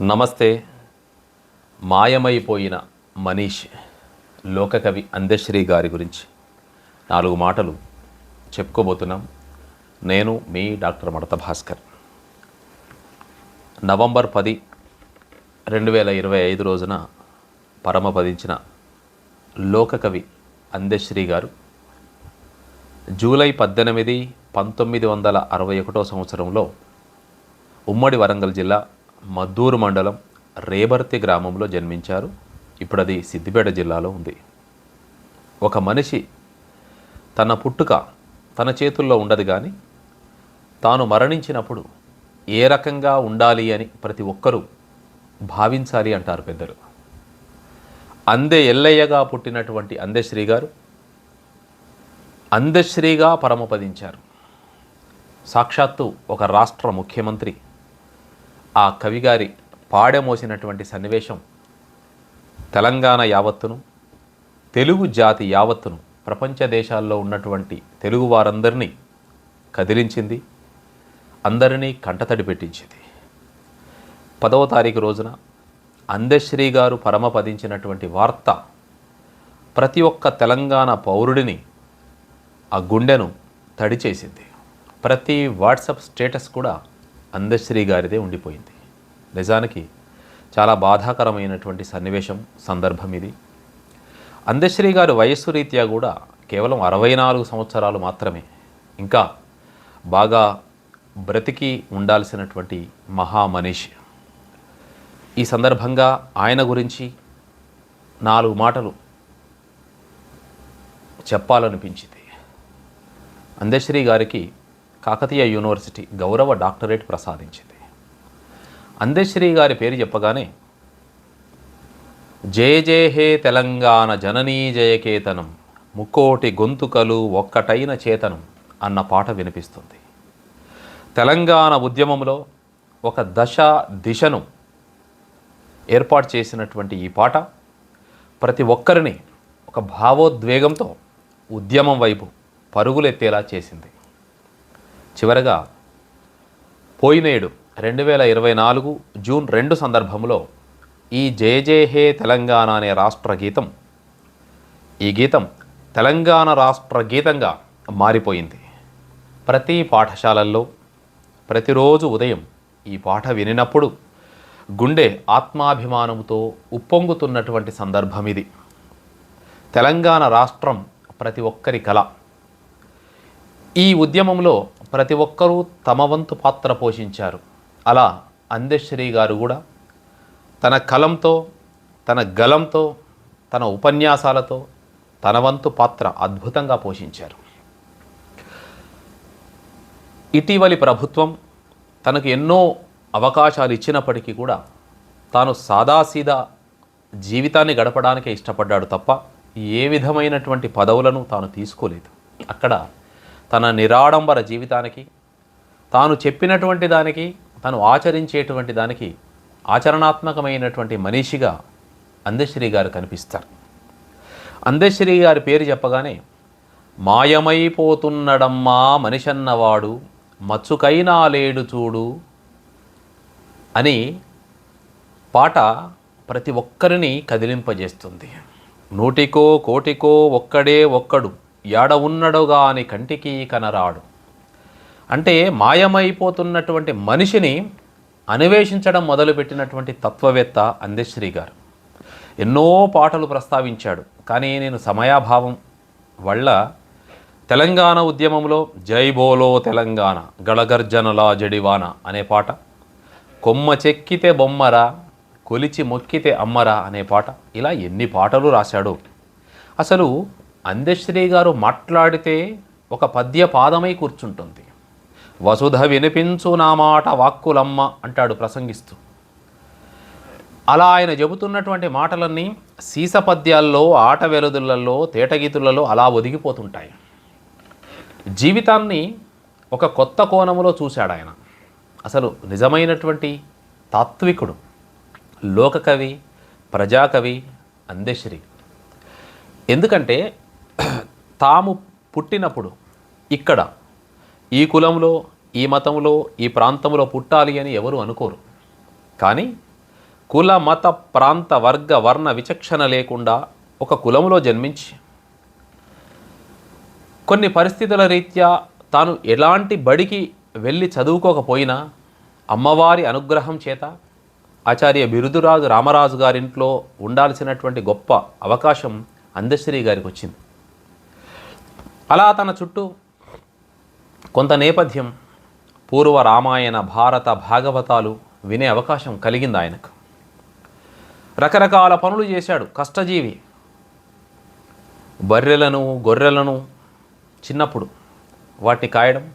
నమస్తే. మాయమైపోయిన మనీష్ లోకకవి అందశ్రీ గారి గురించి నాలుగు మాటలు చెప్పుకోబోతున్నాం. నేను మీ డాక్టర్ మడత భాస్కర్. నవంబర్ పది రెండు వేల ఇరవై ఐదు రోజున పరమపదించిన లోకకవి అందశ్రీ గారు జూలై పద్దెనిమిది పంతొమ్మిది వందల అరవై ఒకటో సంవత్సరంలో ఉమ్మడి వరంగల్ జిల్లా మద్దూరు మండలం రేబర్తి గ్రామంలో జన్మించారు. ఇప్పుడు అది సిద్దిపేట జిల్లాలో ఉంది. ఒక మనిషి తన పుట్టుక తన చేతుల్లో ఉండదు కానీ తాను మరణించినప్పుడు ఏ రకంగా ఉండాలి అని ప్రతి ఒక్కరూ భావించాలి అంటారు పెద్దలు. అందే ఎల్లయ్యగా పుట్టినటువంటి అందశ్రీ గారు అందశ్రీగా పరమపదించారు. సాక్షాత్తు ఒక రాష్ట్ర ముఖ్యమంత్రి ఆ కవిగారి పాడెమోసినటువంటి సన్నివేశం తెలంగాణ యావత్తును తెలుగు జాతి యావత్తును ప్రపంచ దేశాల్లో ఉన్నటువంటి తెలుగు వారందరినీ కదిలించింది అందరినీ కంటతడి పెట్టించింది. పదవ తారీఖు రోజున అందశ్రీ గారు పరమపదించినటువంటి వార్త ప్రతి ఒక్క తెలంగాణ పౌరుడిని ఆ గుండెను తడి చేసింది ప్రతి వాట్సాప్ స్టేటస్ కూడా అందశ్రీ గారిదే ఉండిపోయింది. నిజానికి చాలా బాధాకరమైనటువంటి సన్నివేశం సందర్భం ఇది. అందశ్రీ గారు వయస్సు రీత్యా కూడా కేవలం అరవై నాలుగు సంవత్సరాలు మాత్రమే. ఇంకా బాగా బ్రతికి ఉండాల్సినటువంటి మహామనిషి. ఈ సందర్భంగా ఆయన గురించి నాలుగు మాటలు చెప్పాలనిపించింది. అందశ్రీ గారికి కాకతీయ యూనివర్సిటీ గౌరవ డాక్టరేట్ ప్రసాదించింది. అందశ్రీ గారి పేరు చెప్పగానే జయ జయ హే తెలంగాణ జననీ జయకేతనం ముక్కోటి గొంతుకలు ఒక్కటైన చేతనం అన్న పాట వినిపిస్తుంది. తెలంగాణ ఉద్యమంలో ఒక దశ దిశను ఏర్పాటు చేసినటువంటి ఈ పాట ప్రతి ఒక్కరిని ఒక భావోద్వేగంతో ఉద్యమం వైపు పరుగులెత్తేలా చేసింది. చివరగా పోయినేడు రెండు వేల ఇరవై నాలుగు జూన్ రెండు సందర్భంలో ఈ జయ జే హే తెలంగాణ అనే రాష్ట్ర గీతం ఈ గీతం తెలంగాణ రాష్ట్ర గీతంగా మారిపోయింది. ప్రతి పాఠశాలల్లో ప్రతిరోజు ఉదయం ఈ పాట వినినప్పుడు గుండె ఆత్మాభిమానంతో ఉప్పొంగుతున్నటువంటి సందర్భం ఇది తెలంగాణ రాష్ట్రం ప్రతి ఒక్కరి కళ. ఈ ఉద్యమంలో ప్రతి ఒక్కరూ తమ వంతు పాత్ర పోషించారు. అలా అందశ్రీ గారు కూడా తన కలంతో తన గలంతో తన ఉపన్యాసాలతో తన వంతు పాత్ర అద్భుతంగా పోషించారు. ఇటీవలి ప్రభుత్వం తనకు ఎన్నో అవకాశాలు ఇచ్చినప్పటికీ కూడా తాను సాదాసీదా జీవితాన్ని గడపడానికే ఇష్టపడ్డాడు తప్ప ఏ విధమైనటువంటి పదవులను తాను తీసుకోలేదు. అక్కడ తన నిరాడంబర జీవితానికి తాను చెప్పినటువంటి దానికి తను ఆచరించేటువంటి దానికి ఆచరణాత్మకమైనటువంటి మనిషిగా అందశ్రీ గారు కనిపిస్తారు. అందశ్రీ గారి పేరు చెప్పగానే మాయమైపోతున్నడమ్మా మనిషన్నవాడు మచ్చుకైనా లేడు చూడు అని పాట ప్రతి ఒక్కరిని కదిలింపజేస్తుంది. నూటికో కోటికో ఒక్కడే ఒక్కడు. ఎడ ఉన్నడుగా అని కంటికి కనరాడు. అంటే మాయమైపోతున్నటువంటి మనిషిని అన్వేషించడం మొదలుపెట్టినటువంటి తత్వవేత్త అందశ్రీ గారు. ఎన్నో పాటలు ప్రస్తావించాడు. కానీ నేను సమయాభావం వల్ల తెలంగాణ ఉద్యమంలో జై బోలో తెలంగాణ గళగర్జనలా జడివాన అనే పాట కొమ్మ చెక్కితే బొమ్మరా కొలిచి మొక్కితే అమ్మరా అనే పాట ఇలా ఎన్ని పాటలు రాశాడు. అసలు అందశ్రీ గారు మాట్లాడితే ఒక పద్య పాదమై కూర్చుంటుంది. వసుధ వినిపించు నా మాట వాక్కులమ్మ అంటాడు ప్రసంగిస్తూ. అలా ఆయన చెబుతున్నటువంటి మాటలన్నీ సీస పద్యాల్లో ఆట వెలుదులలో తేటగీతులలో అలా ఒదిగిపోతుంటాయి. జీవితాన్ని ఒక కొత్త కోణములో చూశాడు ఆయన. అసలు నిజమైనటువంటి తాత్వికుడు లోకకవి ప్రజాకవి అందశ్రీ ఎందుకంటే తాము పుట్టినప్పుడు ఇక్కడ ఈ కులంలో ఈ మతంలో ఈ ప్రాంతంలో పుట్టాలి అని ఎవరు అనుకోరు. కానీ కుల మత ప్రాంత వర్గ వర్ణ విచక్షణ లేకుండా ఒక కులంలో జన్మించి కొన్ని పరిస్థితుల రీత్యా తాను ఎలాంటి బడికి వెళ్ళి చదువుకోకపోయినా అమ్మవారి అనుగ్రహం చేత ఆచార్య బిరుదురాజు రామరాజు గారింట్లో ఉండాల్సినటువంటి గొప్ప అవకాశం అందశ్రీ గారికి వచ్చింది. అలా తన చుట్టూ కొంత నేపథ్యం పూర్వ రామాయణ భారత భాగవతాలు వినే అవకాశం కలిగింది ఆయనకు. రకరకాల పనులు చేశాడు కష్టజీవి. బర్రెలను గొర్రెలను చిన్నప్పుడు వాటిని కాయడం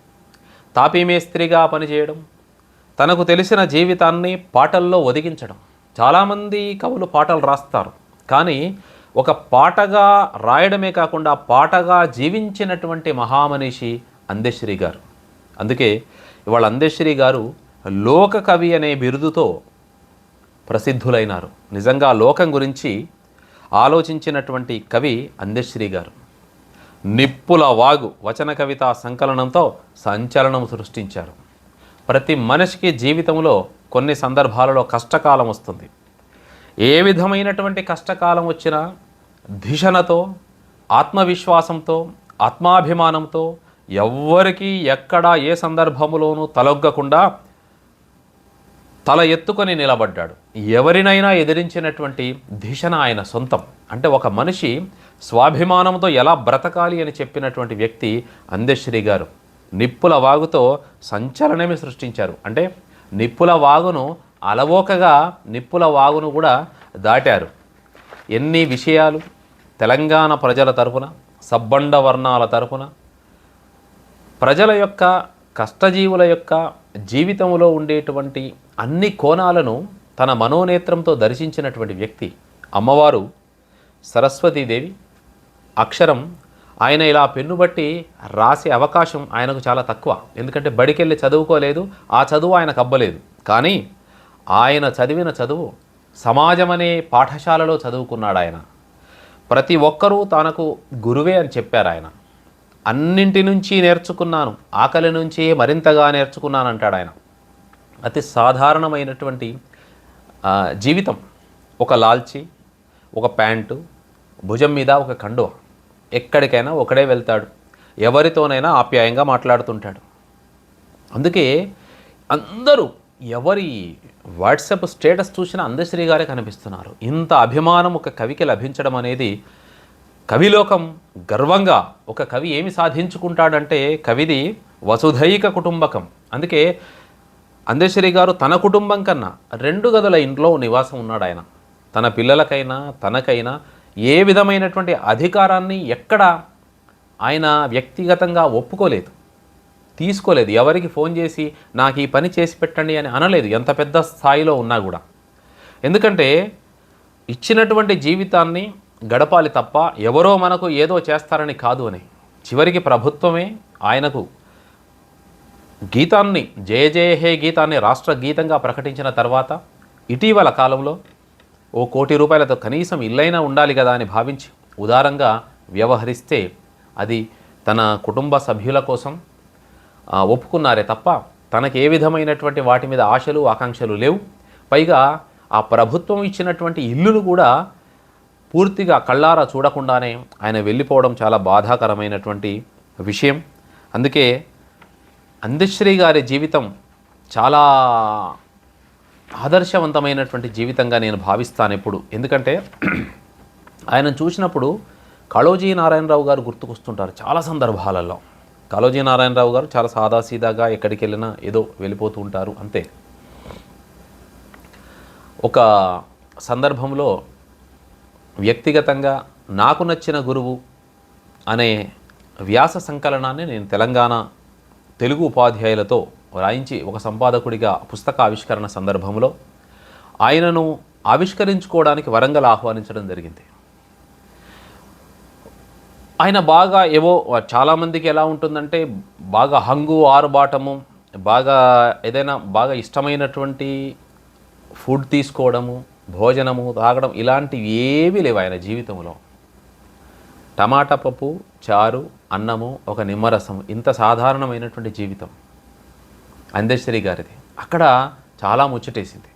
తాపీ మేస్త్రిగా పనిచేయడం తనకు తెలిసిన జీవితాన్ని పాటల్లో ఒదిగించడం. చాలామంది కవులు పాటలు రాస్తారు. కానీ ఒక పాటగా రాయడమే కాకుండా పాటగా జీవించినటువంటి మహామనిషి అందశ్రీ గారు. అందుకే ఇవాళ అందశ్రీ గారు లోక కవి అనే బిరుదుతో ప్రసిద్ధులైనారు. నిజంగా లోకం గురించి ఆలోచించినటువంటి కవి అందశ్రీ గారు. నిప్పుల వాగు వచన కవిత సంకలనంతో సంచలనం సృష్టించారు. ప్రతి మనిషికి జీవితంలో కొన్ని సందర్భాలలో కష్టకాలం వస్తుంది. ఏ విధమైనటువంటి కష్టకాలం వచ్చినా ధిషణతో ఆత్మవిశ్వాసంతో ఆత్మాభిమానంతో ఎవ్వరికీ ఎక్కడ ఏ సందర్భములోనూ తలొగ్గకుండా తల ఎత్తుకొని నిలబడ్డాడు. ఎవరినైనా ఎదిరించినటువంటి ధిషణ ఆయన సొంతం. అంటే ఒక మనిషి స్వాభిమానంతో ఎలా బ్రతకాలి అని చెప్పినటువంటి వ్యక్తి అందశ్రీ గారు. నిప్పుల వాగుతో సంచలనమే సృష్టించారు. అంటే నిప్పుల వాగును అలవోకగా నిప్పుల వాగును కూడా దాటారు. ఎన్ని విషయాలు తెలంగాణ ప్రజల తరపున సబ్బండ వర్ణాల తరపున ప్రజల యొక్క కష్టజీవుల యొక్క జీవితంలో ఉండేటువంటి అన్ని కోణాలను తన మనోనేత్రంతో దర్శించినటువంటి వ్యక్తి అమ్మవారు సరస్వతీదేవి. అక్షరం ఆయన ఇలా పెన్ను బట్టి రాసే అవకాశం ఆయనకు చాలా తక్కువ. ఎందుకంటే బడికెళ్ళి చదువుకోలేదు ఆ చదువు ఆయనకు అబ్బలేదు. కానీ ఆయన చదివిన చదువు సమాజం అనే పాఠశాలలో చదువుకున్నాడు ఆయన. ప్రతి ఒక్కరూ తనకు గురువే అని చెప్పారు ఆయన. అన్నింటి నుంచి నేర్చుకున్నాను ఆకలి నుంచి మరింతగా నేర్చుకున్నాను అంటాడు ఆయన. అతి సాధారణమైనటువంటి జీవితం. ఒక లాల్చి ఒక ప్యాంటు భుజం మీద ఒక కండువ. ఎక్కడికైనా ఒకడే వెళ్తాడు. ఎవరితోనైనా ఆప్యాయంగా మాట్లాడుతుంటాడు. అందుకే అందరూ ఎవరి వాట్సాప్ స్టేటస్ చూసినా అందశ్రీ గారే కనిపిస్తున్నారు. ఇంత అభిమానం ఒక కవికి లభించడం అనేది కవిలోకం గర్వంగా ఒక కవి ఏమి సాధించుకుంటాడంటే కవిది వసుధైక కుటుంబకం. అందుకే అందశ్రీ గారు తన కుటుంబం కన్నా రెండు గదుల ఇంట్లో నివాసం ఉన్నాడు ఆయన. తన పిల్లలకైనా తనకైనా ఏ విధమైనటువంటి అధికారాన్ని ఎక్కడ ఆయన వ్యక్తిగతంగా ఒప్పుకోలేదు. తీసుకోలేదు. ఎవరికి ఫోన్ చేసి నాకు ఈ పని చేసి పెట్టండి అని అనలేదు. ఎంత పెద్ద స్థాయిలో ఉన్నా కూడా. ఎందుకంటే ఇచ్చినటువంటి జీవితాన్ని గడపాలి తప్ప ఎవరో మనకు ఏదో చేస్తారని కాదు అని. చివరికి ప్రభుత్వమే ఆయనకు గీతాన్ని జయ జయ హే గీతాన్ని రాష్ట్ర గీతంగా ప్రకటించిన తర్వాత ఇటీవల కాలంలో ఓ కోటి రూపాయలతో కనీసం ఇల్లైనా ఉండాలి కదా అని భావించి ఉదారంగా వ్యవహరిస్తే అది తన కుటుంబ సభ్యుల కోసం ఒప్పుకున్నారే తప్ప తనకు ఏ విధమైనటువంటి వాటి మీద ఆశలు ఆకాంక్షలు లేవు. పైగా ఆ ప్రభుత్వం ఇచ్చినటువంటి ఇల్లును కూడా పూర్తిగా కళ్ళారా చూడకుండానే ఆయన వెళ్ళిపోవడం చాలా బాధాకరమైనటువంటి విషయం. అందుకే అందశ్రీ గారి జీవితం చాలా ఆదర్శవంతమైనటువంటి జీవితంగా నేను భావిస్తాను ఎప్పుడు. ఎందుకంటే ఆయన చూసినప్పుడు కళోజీ నారాయణరావు గారు గుర్తుకొస్తుంటారు చాలా సందర్భాలలో. కాళోజీ నారాయణరావు గారు చాలా సాదాసీదాగా ఎక్కడికి వెళ్ళినా ఏదో వెళ్ళిపోతూ ఉంటారు అంతే. ఒక సందర్భంలో వ్యక్తిగతంగా నాకు నచ్చిన గురువు అనే వ్యాస సంకలనాన్ని నేను తెలంగాణ తెలుగు ఉపాధ్యాయులతో రాయించి ఒక సంపాదకుడిగా పుస్తక ఆవిష్కరణ సందర్భంలో ఆయనను ఆవిష్కరించుకోవడానికి వరంగల్ ఆహ్వానించడం జరిగింది. ఆయన బాగా ఏవో చాలామందికి ఎలా ఉంటుందంటే బాగా హంగు ఆరుబాటము బాగా ఏదైనా బాగా ఇష్టమైనటువంటి ఫుడ్ తీసుకోవడము భోజనము తాగడం ఇలాంటివి ఏమీ లేవు ఆయన జీవితంలో. టమాటా పప్పు చారు అన్నము ఒక నిమ్మరసం ఇంత సాధారణమైనటువంటి జీవితం అందేశ్వరి గారిది. అక్కడ చాలా ముచ్చటేసింది.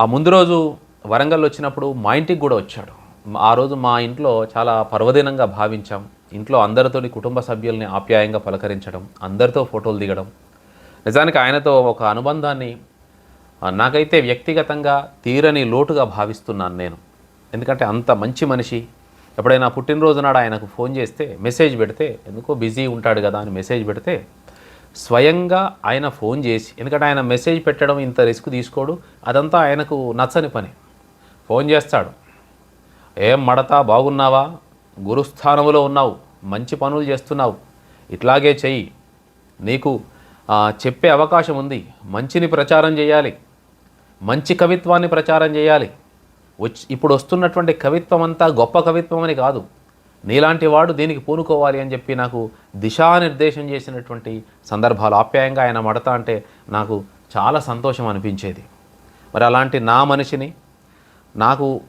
ఆ ముందు రోజు వరంగల్ వచ్చినప్పుడు మా ఇంటికి కూడా వచ్చాడు. ఆ రోజు మా ఇంట్లో చాలా పర్వదినంగా భావించాం. ఇంట్లో అందరితోని కుటుంబ సభ్యుల్ని ఆప్యాయంగా పలకరించడం అందరితో ఫోటోలు దిగడం. నిజానికి ఆయనతో ఒక అనుబంధాన్ని నాకైతే వ్యక్తిగతంగా తీరని లోటుగా భావిస్తున్నాను నేను. ఎందుకంటే అంత మంచి మనిషి. ఎప్పుడైనా పుట్టినరోజు నాడు ఆయనకు ఫోన్ చేస్తే మెసేజ్ పెడితే ఎందుకో బిజీ ఉంటాడు కదా అని మెసేజ్ పెడితే స్వయంగా ఆయన ఫోన్ చేసి ఎందుకంటే ఆయన మెసేజ్ పెట్టడం ఇంత రిస్క్ తీసుకోడు అదంతా ఆయనకు నచ్చని పని. ఫోన్ చేస్తాడు. ఏం మడతా బాగున్నావా? గురుస్థానంలో ఉన్నావు మంచి పనులు చేస్తున్నావు. ఇట్లాగే చెయ్యి. నీకు చెప్పే అవకాశం ఉంది. మంచిని ప్రచారం చేయాలి. మంచి కవిత్వాన్ని ప్రచారం చేయాలి. వచ్చి ఇప్పుడు వస్తున్నటువంటి కవిత్వం అంతా గొప్ప కవిత్వం అని కాదు. నీలాంటి వాడు దీనికి పూనుకోవాలి అని చెప్పి నాకు దిశానిర్దేశం చేసినటువంటి సందర్భాలు ఆప్యాయంగా ఆయన మడత అంటే నాకు చాలా సంతోషం అనిపించేది. మరి అలాంటి నా మనిషిని నాకు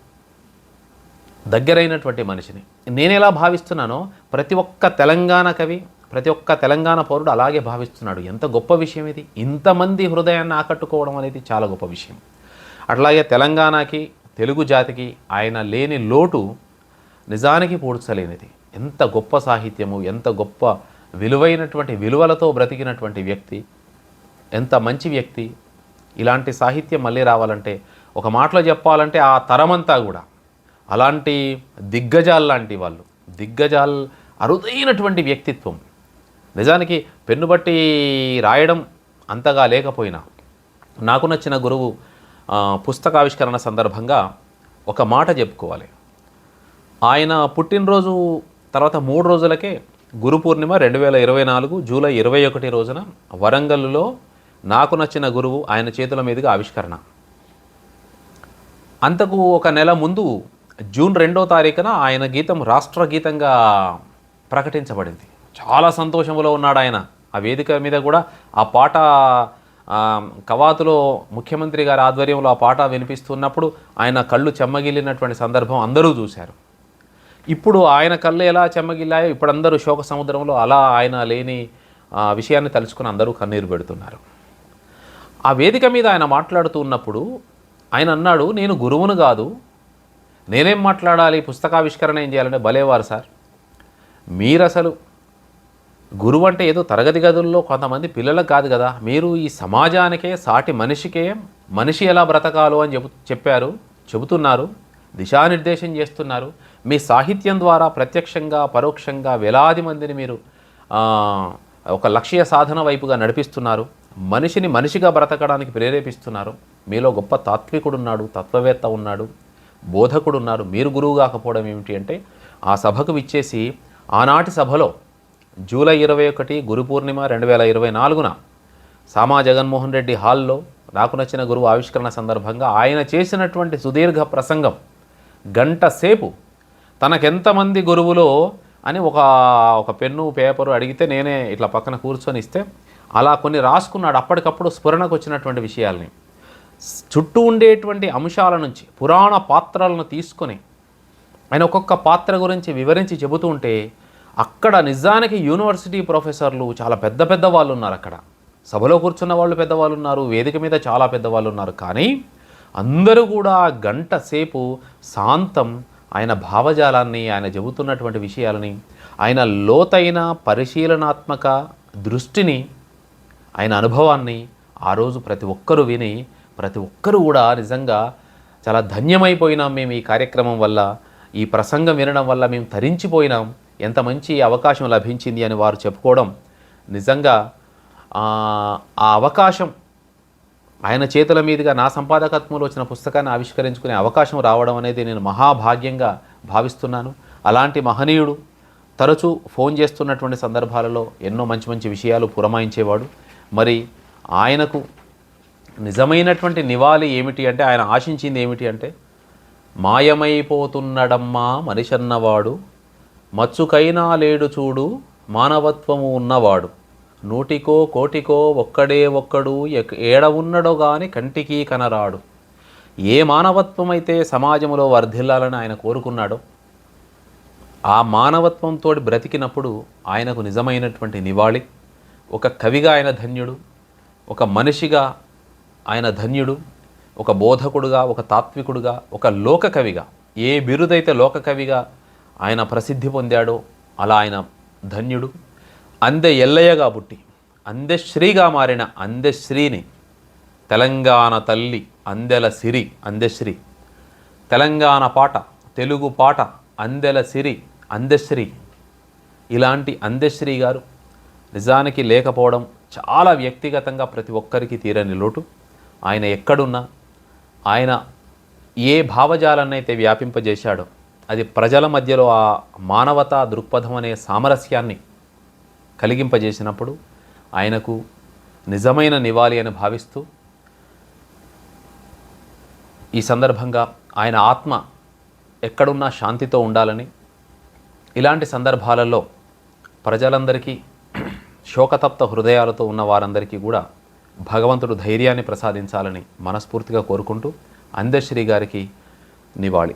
దగ్గరైనటువంటి మనిషిని. నేను ఎలా భావిస్తున్నానో ప్రతి ఒక్క తెలంగాణ కవి ప్రతి ఒక్క తెలంగాణ పౌరుడు అలాగే భావిస్తున్నాడు. ఎంత గొప్ప విషయం ఇది? ఇంతమంది హృదయాన్ని ఆకట్టుకోవడం అనేది చాలా గొప్ప విషయం. అట్లాగే తెలంగాణకి తెలుగు జాతికి ఆయన లేని లోటు నిజానికి పూడ్చలేనిది. ఎంత గొప్ప సాహిత్యము ఎంత గొప్ప విలువైనటువంటి విలువలతో బ్రతికినటువంటి వ్యక్తి ఎంత మంచి వ్యక్తి ఇలాంటి సాహిత్యం మళ్ళీ రావాలంటే ఒక మాటలో చెప్పాలంటే ఆ తరమంతా కూడా అలాంటి దిగ్గజాల్ లాంటి వాళ్ళు దిగ్గజాల్ అరుదైనటువంటి వ్యక్తిత్వం. నిజానికి పెన్ను బట్టి రాయడం అంతగా లేకపోయినా నాకు నచ్చిన గురువు పుస్తకావిష్కరణ సందర్భంగా ఒక మాట చెప్పుకోవాలి. ఆయన పుట్టినరోజు తర్వాత మూడు రోజులకే గురు పూర్ణిమ రెండు వేల ఇరవై నాలుగు జూలై ఇరవై ఒకటి రోజున వరంగల్లో నాకు నచ్చిన గురువు ఆయన చేతుల మీదుగా ఆవిష్కరణ. అంతకు ఒక నెల ముందు జూన్ రెండో తారీఖున ఆయన గీతం రాష్ట్ర గీతంగా ప్రకటించబడింది. చాలా సంతోషంలో ఉన్నాడు ఆయన. ఆ వేదిక మీద కూడా ఆ పాట కవాతులో ముఖ్యమంత్రి గారి ఆధ్వర్యంలో ఆ పాట వినిపిస్తున్నప్పుడు ఆయన కళ్ళు చెమ్మగిల్లినటువంటి సందర్భం అందరూ చూశారు. ఇప్పుడు ఆయన కళ్ళు ఎలా చెమ్మగిల్లాయో ఇప్పుడు అందరూ శోక సముద్రంలో అలా ఆయన లేని విషయాన్ని తలుచుకుని అందరూ కన్నీరు పెడుతున్నారు. ఆ వేదిక మీద ఆయన మాట్లాడుతూ ఉన్నప్పుడు ఆయన అన్నాడు నేను గురువును కాదు నేనేం మాట్లాడాలి? పుస్తకావిష్కరణ ఏం చేయాలంటే భలేవారు సార్. మీరు అసలు గురువు అంటే ఏదో తరగతి గదుల్లో కొంతమంది పిల్లలకు కాదు కదా. మీరు ఈ సమాజానికే సాటి మనిషికే మనిషి ఎలా బ్రతకాలో అని చెబు చెప్పారు చెబుతున్నారు దిశానిర్దేశం చేస్తున్నారు. మీ సాహిత్యం ద్వారా ప్రత్యక్షంగా పరోక్షంగా వేలాది మందిని మీరు ఒక లక్ష్య సాధన వైపుగా నడిపిస్తున్నారు. మనిషిని మనిషిగా బ్రతకడానికి ప్రేరేపిస్తున్నారు. మీలో గొప్ప తాత్వికుడు ఉన్నాడు తత్వవేత్త ఉన్నాడు. బోధకుడు ఉన్నారు మీరు గురువు కాకపోవడం ఏమిటి అంటే ఆ సభకు విచ్చేసి ఆనాటి సభలో జూలై ఇరవై ఒకటి గురు పూర్ణిమ రెండు వేల ఇరవై నాలుగున సామా జగన్మోహన్ రెడ్డి హాల్లో నాకు నచ్చిన గురువు ఆవిష్కరణ సందర్భంగా ఆయన చేసినటువంటి సుదీర్ఘ ప్రసంగం గంట సేపు తనకెంతమంది గురువులో అని ఒక ఒక పెన్ను పేపరు అడిగితే నేనే ఇట్లా పక్కన కూర్చొని ఇస్తే అలా కొన్ని రాసుకున్నాడు. అప్పటికప్పుడు స్ఫురణకు వచ్చినటువంటి విషయాల్ని. చుట్టూ ఉండేటువంటి అంశాల నుంచి పురాణ పాత్రలను తీసుకొని ఆయన ఒక్కొక్క పాత్ర గురించి వివరించి చెబుతూ ఉంటే అక్కడ నిజానికి యూనివర్సిటీ ప్రొఫెసర్లు చాలా పెద్ద పెద్ద వాళ్ళు ఉన్నారు అక్కడ. సభలో కూర్చున్న వాళ్ళు పెద్దవాళ్ళు ఉన్నారు వేదిక మీద చాలా పెద్దవాళ్ళు ఉన్నారు కానీ అందరూ కూడా గంట సేపు శాంతం ఆయన భావజాలాన్ని ఆయన చెబుతున్నటువంటి విషయాలని ఆయన లోతైన పరిశీలనాత్మక దృష్టిని ఆయన అనుభవాన్ని ఆ రోజు ప్రతి ఒక్కరూ విని ప్రతి ఒక్కరూ కూడా నిజంగా చాలా ధన్యమైపోయినాం మేము ఈ కార్యక్రమం వల్ల ఈ ప్రసంగం వినడం వల్ల మేము తరించిపోయినాం. ఎంత మంచి అవకాశం లభించింది అని వారు చెప్పుకోవడం నిజంగా ఆ అవకాశం ఆయన చేతుల మీదుగా నా సంపాదకత్వంలో వచ్చిన పుస్తకాన్ని ఆవిష్కరించుకునే అవకాశం రావడం అనేది నేను మహాభాగ్యంగా భావిస్తున్నాను. అలాంటి మహనీయుడు తరచూ ఫోన్ చేస్తున్నటువంటి సందర్భాలలో ఎన్నో మంచి మంచి విషయాలు పురమాయించేవాడు. మరి ఆయనకు నిజమైనటువంటి నివాళి ఏమిటి అంటే ఆయన ఆశించింది ఏమిటి అంటే మాయమైపోతున్నడమ్మా మనిషన్నవాడు మచ్చుకైనా లేడు చూడు మానవత్వము ఉన్నవాడు. నూటికో కోటికో ఒక్కడే ఒక్కడు ఏడ ఉన్నడో గాని కంటికి కనరాడు. ఏ మానవత్వం అయితే సమాజంలో వర్ధిల్లాలని ఆయన కోరుకున్నాడో ఆ మానవత్వంతో బ్రతికినప్పుడు ఆయనకు నిజమైనటువంటి నివాళి ఒక కవిగా ఆయన ధన్యుడు ఒక మనిషిగా ఆయన ధన్యుడు ఒక బోధకుడుగా ఒక తాత్వికుడుగా ఒక లోకకవిగా. ఏ బిరుదైతే లోకకవిగా ఆయన ప్రసిద్ధి పొందాడో అలా ఆయన ధన్యుడు. అందె ఎల్లయ్యగా పుట్టి అందెశ్రీగా మారిన అందెశ్రీని తెలంగాణ తల్లి అందెల సిరి అందెశ్రీ తెలంగాణ పాట తెలుగు పాట అందెల సిరి అందెశ్రీ ఇలాంటి అందెశ్రీ గారు నిజానికి లేకపోవడం చాలా వ్యక్తిగతంగా ప్రతి ఒక్కరికి తీరని లోటు. ఆయన ఎక్కడున్నా ఆయన ఏ భావజాలన్నైతే వ్యాపింపజేశాడో అది ప్రజల మధ్యలో ఆ మానవతా దృక్పథం అనే సామరస్యాన్ని కలిగింపజేసినప్పుడు ఆయనకు నిజమైన నివాళి అని భావిస్తూ ఈ సందర్భంగా ఆయన ఆత్మ ఎక్కడున్నా శాంతితో ఉండాలని ఇలాంటి సందర్భాలలో ప్రజలందరికీ శోకతప్త హృదయాలతో ఉన్న వారందరికీ కూడా భగవంతుడు ధైర్యాన్ని ప్రసాదించాలని మనస్ఫూర్తిగా కోరుకుంటూ అందశ్రీ గారికి నివాళి.